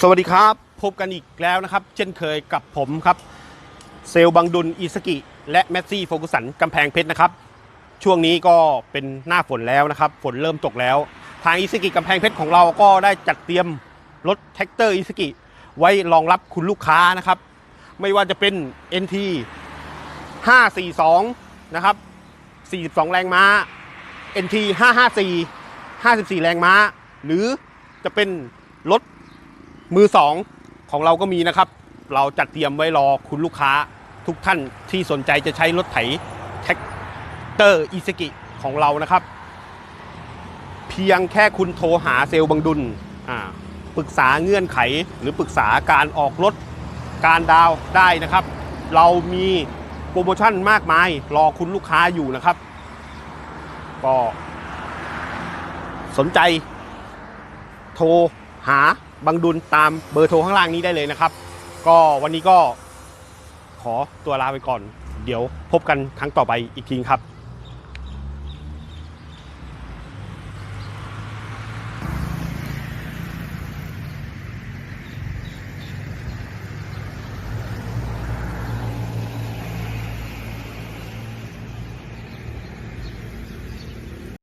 สวัสดีครับ พบกันอีกแล้วนะครับ เช่นเคยกับผมครับ เซลบังดุลอิสกิ และแมสซี่โฟกุสันกำแพงเพชรนะครับ ช่วงนี้ก็เป็นหน้าฝนแล้วนะครับ ฝนเริ่มตกแล้ว ทางอิสกิกำแพงเพชรของเราก็ได้จัดเตรียมรถแท็กเตอร์อิสกิ ไว้รองรับคุณลูกค้านะครับ ไม่ว่าจะเป็น NT 542 นะครับ 42 แรงม้า NT 554 54 แรงม้า หรือจะเป็นรถ มือสองของเราก็มีนะครับ เราจัดเตรียมไว้รอคุณลูกค้าทุกท่านที่สนใจจะใช้รถไถแท็กเตอร์อีสกิของเรานะครับ เพียงแค่คุณโทรหาเซลล์บังดุลปรึกษาเงื่อนไขหรือปรึกษาการออกรถการดาวได้นะครับ เรามีโปรโมชั่นมากมายรอคุณลูกค้าอยู่นะครับ ก็สนใจ โทรหา บังดุลตามเบอร์โทรข้างล่างนี้ได้เลยนะครับ ก็วันนี้ก็ขอตัวลาไปก่อน เดี๋ยวพบกันครั้งต่อไปอีกทีครับ